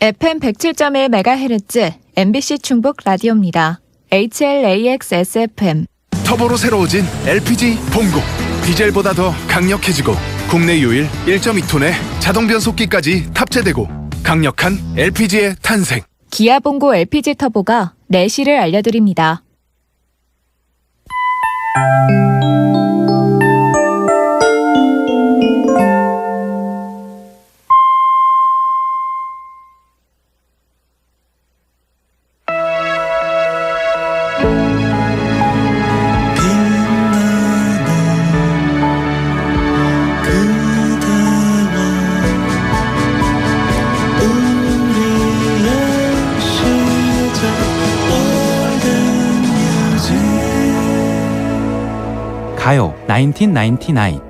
FM 107.1 메가헤르츠 MBC 충북 라디오입니다. HLAXSFM 터보로 새로워진 LPG 봉고 디젤보다 더 강력해지고 국내 유일 1.2톤의 자동 변속기까지 탑재되고 강력한 LPG의 탄생 기아 봉고 LPG 터보가 내실을 알려드립니다. 가요. 1999